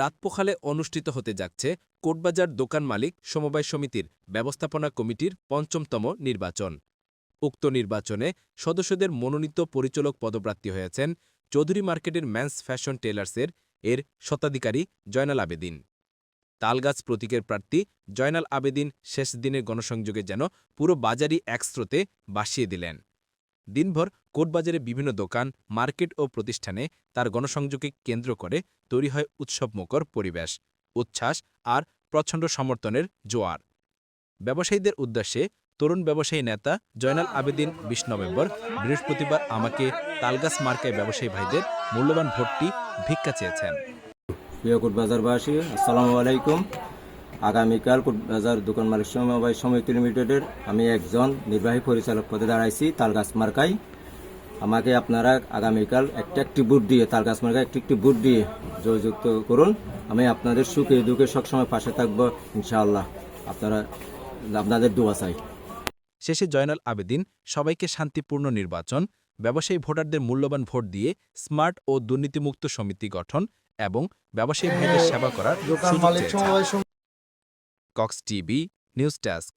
রাতপোখালে অনুষ্ঠিত হতে যাচ্ছে কোটবাজার দোকান মালিক সমবায় সমিতির ব্যবস্থাপনা কমিটির পঞ্চমতম নির্বাচন। উক্ত নির্বাচনে সদস্যদের মনোনীত পরিচালক পদপ্রার্থী হয়েছেন চৌধুরী মার্কেটের ম্যান্স ফ্যাশন টেলার্সের এর শতাধিকারী জয়নাল আবেদিন। তালগাছ প্রতীকের প্রার্থী জয়নাল আবেদিন শেষ দিনের গণসংযোগে যেন পুরো বাজারই এক স্রোতে বাসিয়ে দিলেন। দিনভর কোটবাজারে বিভিন্ন দোকান, মার্কেট ও প্রতিষ্ঠানে তার গণসংযোগকে কেন্দ্র করে তৈরি হয় উৎসবমুখর পরিবেশ, উচ্ছ্বাস আর প্রচণ্ড সমর্থনের জোয়ার। ব্যবসায়ীদের উদ্দেশ্যে তরুণ ব্যবসায়ী নেতা জয়নাল আবেদিন বিশ নভেম্বর, বৃহস্পতিবার আমাকে তালগাছ মার্কায় ব্যবসায়ী ভাইদের মূল্যবান ভোটটি ভিক্ষা চেয়েছেন। প্রিয় কোটবাজারবাসী, আসসালামু আলাইকুম। আগামীকাল কোটবাজার দোকান মালিক সমবায় সমিতি লিমিটেডের আমি একজন নির্বাহী পরিচালক পদে দাঁড়াইছি, তালগাছ মার্কাই। আমাকে আপনারা আগামীকাল একটা একটি বুট দিয়ে, তালগাছ মার্কায় একটি একটি বুট দিয়ে জয়যুক্ত করুন। আমি আপনাদের সুখে দুঃখে সবসময় পাশে থাকব, ইনশাআল্লাহ। আপনারা আপনাদের দোয়া চাই। শেষে জয়নাল আবেদিন, সবাইকে শান্তিপূর্ণ নির্বাচন, ব্যবসায়ী ভোটারদের মূল্যবান ভোট দিয়ে স্মার্ট ও দুর্নীতিমুক্ত সমিতি গঠন এবং ব্যবসায়ী ভাইদের সেবা করার। Cox TV news desk